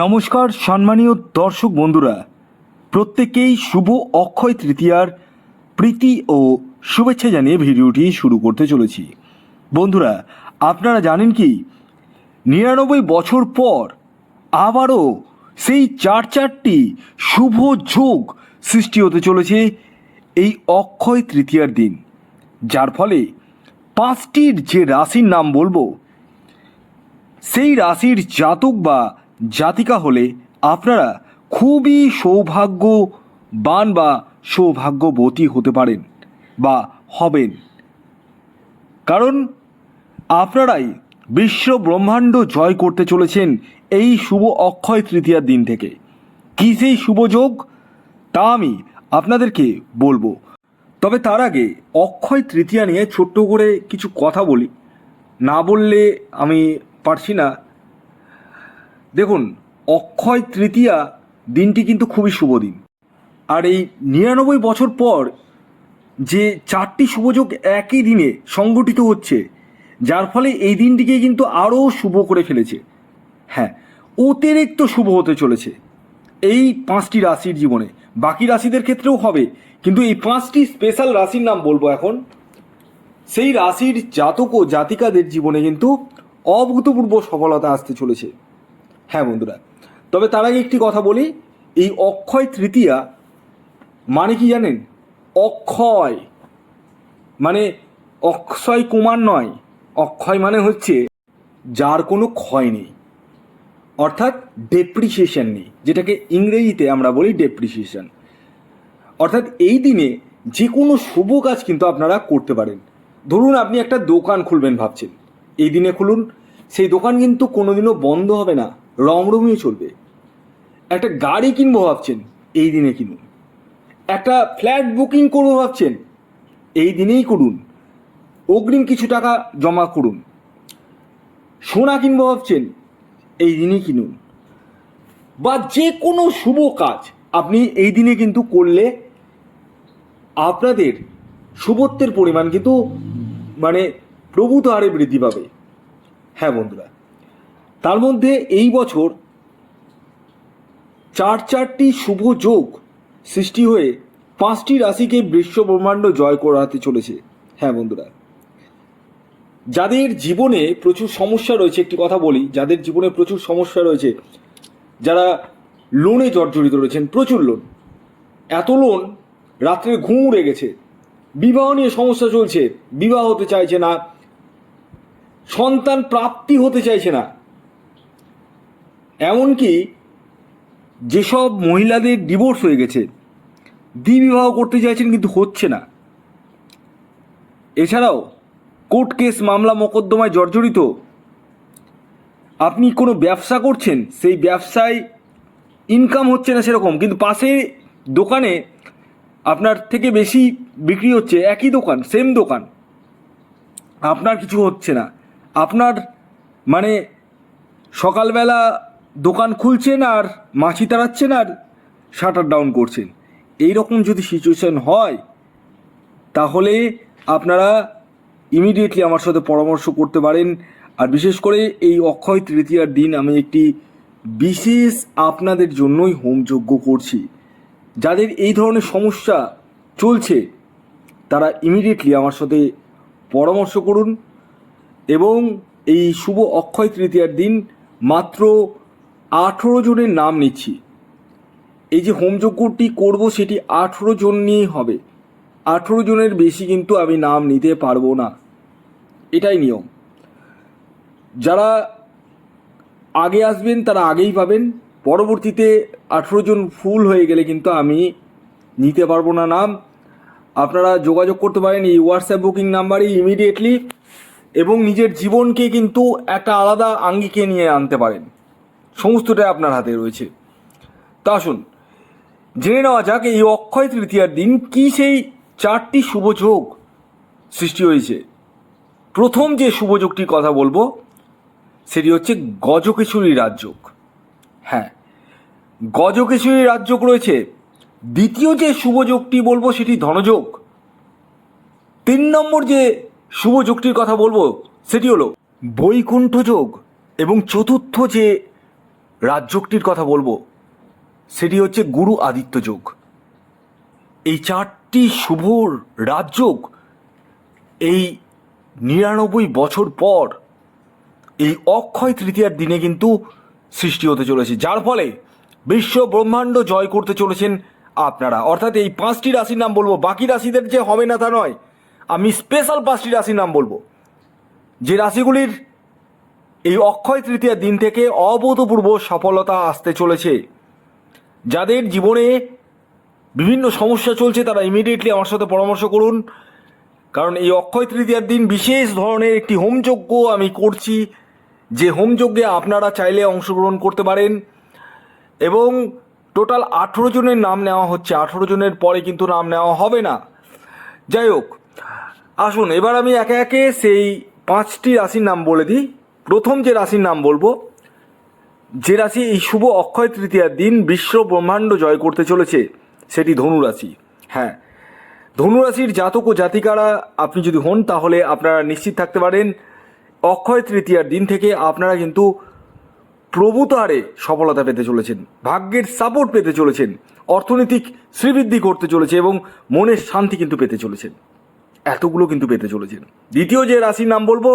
নমস্কার, সম্মানীয় দর্শক বন্ধুরা। প্রত্যেকেই শুভ অক্ষয় তৃতীয়ার প্রীতি ও শুভেচ্ছা জানিয়ে ভিডিওটি শুরু করতে চলেছি। বন্ধুরা, আপনারা জানেন কি, নিরানব্বই বছর পর আবারও সেই চার চারটি শুভ যোগ সৃষ্টি হতে চলেছে এই অক্ষয় তৃতীয়ার দিন। যার ফলে পাঁচটির যে রাশির নাম বলব, সেই রাশির জাতক বা জাতিকা হলে আপনারা খুবই সৌভাগ্যবান বা সৌভাগ্যবতী হতে পারেন বা হবেন। কারণ আপনারাই বিশ্ব ব্রহ্মাণ্ড জয় করতে চলেছেন এই শুভ অক্ষয় তৃতীয়ার দিন থেকে। কী সেই শুভ যোগ? তা আমি আপনাদেরকে বলব। তবে তার আগে অক্ষয় তৃতীয়া নিয়ে ছোট্ট করে কিছু কথা বলি। না বললে আমি পারছি না। দেখুন, অক্ষয় তৃতীয়া দিনটি কিন্তু খুবই শুভ দিন। আর এই নিরানব্বই বছর পর যে চারটি শুভযোগ একই দিনে সংগঠিত হচ্ছে, যার ফলে এই দিনটিকে কিন্তু আরও শুভ করে ফেলেছে। হ্যাঁ অতিরিক্ত শুভ হতে চলেছে এই পাঁচটি রাশির জীবনে। বাকি রাশিদের ক্ষেত্রেও হবে, কিন্তু এই পাঁচটি স্পেশাল রাশির নাম বলব এখন। সেই রাশির জাতক ও জাতিকাদের জীবনে কিন্তু অভূতপূর্ব সফলতা আসতে চলেছে। হ্যাঁ বন্ধুরা, তবে তার আগে একটি কথা বলি, এই অক্ষয় তৃতীয়া মানে কি জানেন? অক্ষয় মানে অক্ষয় কুমার নয়, অক্ষয় মানে হচ্ছে যার কোনো ক্ষয় নেই, অর্থাৎ ডেপ্রিসিয়েশন নেই, যেটাকে ইংরেজিতে আমরা বলি ডেপ্রিসিয়েশন অর্থাৎ এই দিনে যে কোনো শুভ কাজ কিন্তু আপনারা করতে পারেন। ধরুন আপনি একটা দোকান খুলবেন ভাবছেন, এই দিনে খুলুন, সেই দোকান কিন্তু কোনোদিনও বন্ধ হবে না। রমরমিয়ে চলবে। একটা গাড়ি কিনবো ভাবছেন, এই দিনে কিনুন। একটা ফ্ল্যাট বুকিং করব ভাবছেন, এই দিনেই করুন। অগ্রিম কিছু টাকা জমা করুন। সোনা কিনবো ভাবছেন, এই দিনেই কিনুন। বা যে কোনো শুভ কাজ আপনি এই দিনে কিন্তু করলে আপনাদের শুভত্বের পরিমাণ কিন্তু মানে প্রভূত হারে বৃদ্ধি পাবে। হ্যাঁ বন্ধুরা তার মধ্যে এই বছর চার চারটি শুভ যোগ সৃষ্টি হয়ে পাঁচটি রাশিকে বিশ্ব ব্রহ্মাণ্ড জয় করাতে চলেছে। হ্যাঁ বন্ধুরা, যাদের জীবনে প্রচুর সমস্যা রয়েছে, একটি কথা বলি, যাদের জীবনে প্রচুর সমস্যা রয়েছে, যারা লোনে জর্জরিত রয়েছেন, প্রচুর লোন এত লোন রাত্রে ঘুম উড়ে গেছে। বিবাহ নিয়ে সমস্যা চলছে। বিবাহ হতে চাইছে না। সন্তান প্রাপ্তি হতে চাইছে না। এমনকি যেসব মহিলাদের ডিভোর্স হয়ে গেছে দ্বিবিবাহ করতে চাইছেন কিন্তু হচ্ছে না। এছাড়াও কোর্ট কেস মামলা মোকদ্দমায় জর্জরিত, আপনি কোনো ব্যবসা করছেন, সেই ব্যবসায় ইনকাম হচ্ছে না সেরকম, কিন্তু পাশে দোকানে আপনার থেকে বেশি বিক্রি হচ্ছে, একই দোকান সেম দোকান। আপনার কিছু হচ্ছে না। আপনার মানে সকালবেলা দোকান খুলছেন আর মাছি তাড়াচ্ছেন আর শাটার ডাউন করছেন। এই রকম যদি সিচুয়েশন হয়, তাহলে আপনারা ইমিডিয়েটলি আমার সাথে পরামর্শ করতে পারেন। আর বিশেষ করে এই অক্ষয় তৃতীয়ার দিন আমি একটি বিশেষ আপনাদের জন্যই হোমযজ্ঞ করছি। যাদের এই ধরনের সমস্যা চলছে, তারা ইমিডিয়েটলি আমার সাথে পরামর্শ করুন। এবং এই শুভ অক্ষয় তৃতীয়ার দিন মাত্র আঠেরো জনের নাম নিচ্ছি। এই যে হোমযজ্ঞটি করব সেটি আঠেরো জন নিয়েই হবে। আঠেরো জনের বেশি কিন্তু আমি নাম নিতে পারব না। এটাই নিয়ম। যারা আগে আসবেন তারা আগেই পাবেন। পরবর্তীতে আঠেরো জন ফুল হয়ে গেলে কিন্তু আমি নিতে পারব না নাম। আপনারা যোগাযোগ করতে পারেন এই হোয়াটসঅ্যাপ বুকিং নাম্বারে ইমিডিয়েটলি এবং নিজের জীবনকে কিন্তু একটা আলাদা আঙ্গিকে নিয়ে আনতে পারেন। সমস্তটাই আপনার হাতে রয়েছে। তা আসুন, জেনে নেওয়া যাক এই অক্ষয় তৃতীয়ার দিন কি সেই চারটি শুভ যোগ সৃষ্টি হয়েছে। প্রথম যে শুভযোগটির কথা বলব, সেটি হচ্ছে গজকেশরী রাজযোগ হ্যাঁ গজকেশরী রাজযোগ রয়েছে। দ্বিতীয় যে শুভযোগটি বলব, সেটি ধনযোগ। তিন নম্বর যে শুভযোগটির কথা বলব, সেটি হলো বৈকুণ্ঠ যোগ এবং চতুর্থ যে রাজযোগটির কথা বলব, সেটি হচ্ছে গুরু আদিত্য যোগ। এই চারটি শুভ রাজযোগ এই নিরানব্বই বছর পর এই অক্ষয় তৃতীয়ার দিনে কিন্তু সৃষ্টি হতে চলেছে। যার ফলে বিশ্ব ব্রহ্মাণ্ড জয় করতে চলেছেন আপনারা। অর্থাৎ এই পাঁচটি রাশির নাম বলব। বাকি রাশিদের যে হবে না তা নয়, আমি স্পেশাল পাঁচটি রাশির নাম বলব। যে রাশিগুলির এই অক্ষয় তৃতীয়ার দিন থেকে অভূতপূর্ব সফলতা আসতে চলেছে। যাদের জীবনে বিভিন্ন সমস্যা চলছে, তারা ইমিডিয়েটলি আমার সাথে পরামর্শ করুন। কারণ এই অক্ষয় তৃতীয়ার দিন বিশেষ ধরনের একটি হোমযজ্ঞ আমি করছি। যে হোমযজ্ঞে আপনারা চাইলে অংশগ্রহণ করতে পারেন। এবং টোটাল আঠেরো জনের নাম নেওয়া হচ্ছে। আঠেরো জনের পরে কিন্তু নাম নেওয়া হবে না। যাই হোক, আসুন, এবার আমি একে একে সেই পাঁচটি রাশির নাম বলে দিই। প্রথম যে রাশির নাম বলব, যে রাশি এই শুভ অক্ষয় তৃতীয়ার দিন বিশ্ব ব্রহ্মাণ্ড জয় করতে চলেছে, সেটি ধনু রাশি। হ্যাঁ ধনুরাশির জাতক ও জাতিকারা আপনি যদি হন, তাহলে আপনারা নিশ্চিত থাকতে পারেন, অক্ষয় তৃতীয়ার দিন থেকে আপনারা কিন্তু প্রভূত হারে সফলতা পেতে চলেছেন, ভাগ্যের সাপোর্ট পেতে চলেছেন, অর্থনৈতিক শ্রীবৃদ্ধি করতে চলেছে এবং মনের শান্তি কিন্তু পেতে চলেছেন, এতগুলো কিন্তু পেতে চলেছেন। দ্বিতীয় যে রাশির নাম বলব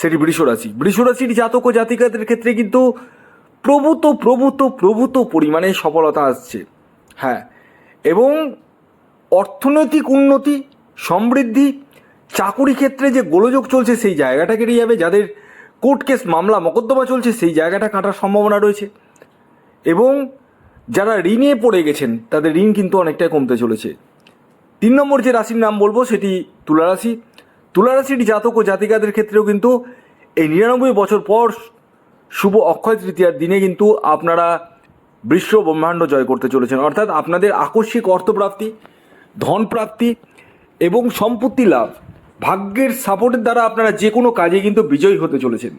সেটি বৃষ রাশি। বৃষ রাশির জাতক ও জাতিকাদের ক্ষেত্রে কিন্তু প্রভূত প্রভূত প্রভূত পরিমাণে সফলতা আসছে। হ্যাঁ এবং অর্থনৈতিক উন্নতি, সমৃদ্ধি, চাকুরি ক্ষেত্রে যে গোলযোগ চলছে সেই জায়গাটা কেটে যাবে। যাদের কোর্ট কেস মামলা, মকদ্দমা চলছে সেই জায়গাটা কাটার সম্ভাবনা রয়েছে। এবং যারা ঋণে পড়ে গেছেন, তাদের ঋণ কিন্তু অনেকটাই কমতে চলেছে। তিন নম্বর যে রাশির নাম বলব, সেটি তুলা রাশি। তুলা রাশির জাতক ও জাতিকাদের ক্ষেত্রেও কিন্তু এই নিরানব্বই বছর পর শুভ অক্ষয় তৃতীয়ার দিনে কিন্তু আপনারা বিশ্ব ব্রহ্মাণ্ড জয় করতে চলেছেন। অর্থাৎ আপনাদের আকস্মিক অর্থপ্রাপ্তি ধন প্রাপ্তি এবং সম্পত্তি লাভ, ভাগ্যের সাপোর্টের দ্বারা আপনারা যে কোনো কাজে কিন্তু বিজয়ী হতে চলেছেন।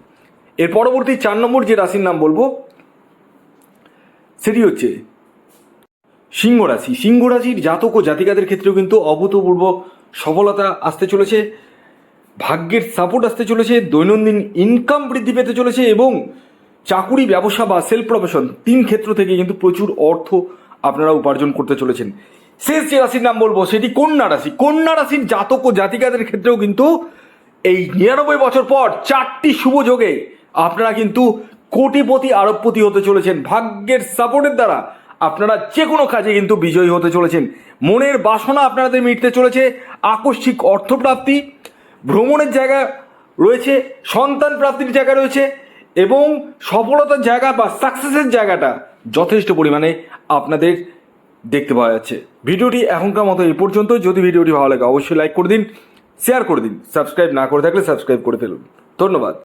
এর পরবর্তী চার নম্বর যে রাশির নাম বলব, সেটি হচ্ছে সিংহ রাশি। সিংহ রাশির জাতক ও জাতিকাদের ক্ষেত্রেও কিন্তু অভূতপূর্ব সফলতা আসতে চলেছে। ভাগ্যের সাপোর্ট আসতে চলেছে, দৈনন্দিন ইনকাম বৃদ্ধি পেতে চলেছে এবং চাকুরি, ব্যবসা বা সেলফ প্রফেশন তিন ক্ষেত্র থেকে কিন্তু প্রচুর অর্থ আপনারা উপার্জন করতে চলেছেন। শেষ যে রাশির নাম বলব, সেটি কন্যা রাশি। কন্যা রাশির জাতক ও জাতিকাদের ক্ষেত্রেও কিন্তু এই নিরানব্বই বছর পর চারটি শুভ যোগে আপনারা কিন্তু কোটিপতি, আরবপতি হতে চলেছেন। ভাগ্যের সাপোর্টের দ্বারা আপনারা যে কোনো কাজে কিন্তু বিজয়ী হতে চলেছেন। মনের বাসনা আপনাদের মিটতে চলেছে। আকস্মিক অর্থপ্রাপ্তি ভ্রমণের জায়গা রয়েছে, সন্তান প্রাপ্তির জায়গা রয়েছে এবং সফলতার জায়গা বা সাকসেসের জায়গাটা যথেষ্ট পরিমাণে আপনাদের দেখতে পাওয়া যাচ্ছে। ভিডিওটি এখনকার মতো এই পর্যন্ত। যদি ভিডিওটি ভালো লাগে, অবশ্যই লাইক করে দিন শেয়ার করে দিন। সাবস্ক্রাইব না করে থাকলে সাবস্ক্রাইব করে ফেলুন। ধন্যবাদ।